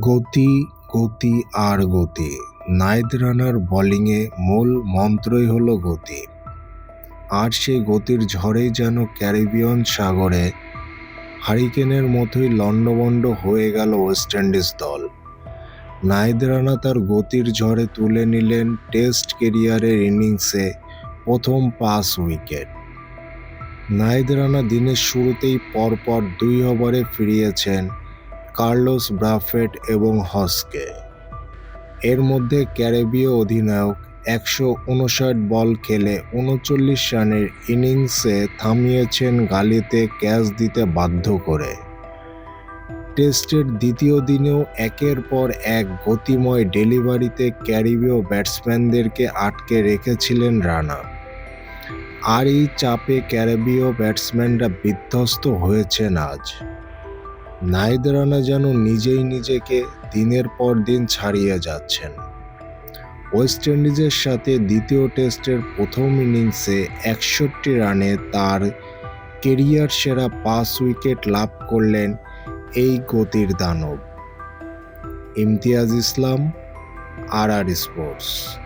গতি গতি আর গতি। নাহিদ রানার বোলিংয়ে মূল মন্ত্রই হলো গতি। আর সেই গতির ঝড়েই যেন ক্যারিবিয়ান সাগরে হারিকেনের মতোই লণ্ডভণ্ড হয়ে গেল ওয়েস্ট ইন্ডিজ দল। নাহিদ রানা তার গতির ঝড়ে তুলে নিলেন টেস্ট কেরিয়ারের ইনিংসে প্রথম পাঁচ উইকেট। নাহিদ রানা দিনের শুরুতেই পরপর দুই ওভারে ফিরিয়েছেন কার্লোস ব্রাফেট এবং হসকে। এর মধ্যে ক্যারেবীয় অধিনায়ক একশো উনষাট বল খেলে উনচল্লিশ রানের ইনিংসে থামিয়েছেন গালিতে ক্যাচ দিতে বাধ্য করে। টেস্টের দ্বিতীয় দিনেও একের পর এক গতিময় ডেলিভারিতে ক্যারিবীয় ব্যাটসম্যানদেরকে আটকে রেখেছিলেন রানা। আর এই চাপে ক্যারিবীয় ব্যাটসম্যানরা বিধ্বস্ত হয়েছেন আজ। নাহিদ রানা যেন নিজেই নিজেকে দিনের পর দিন ছাড়িয়ে যাচ্ছেন। ওয়েস্ট ইন্ডিজের সাথে দ্বিতীয় টেস্টের প্রথম ইনিংসে একষট্টি রানে তার কেরিয়ার সেরা পাঁচ উইকেট লাভ করলেন এই গতির দানব। Imtiaz Islam R R sports.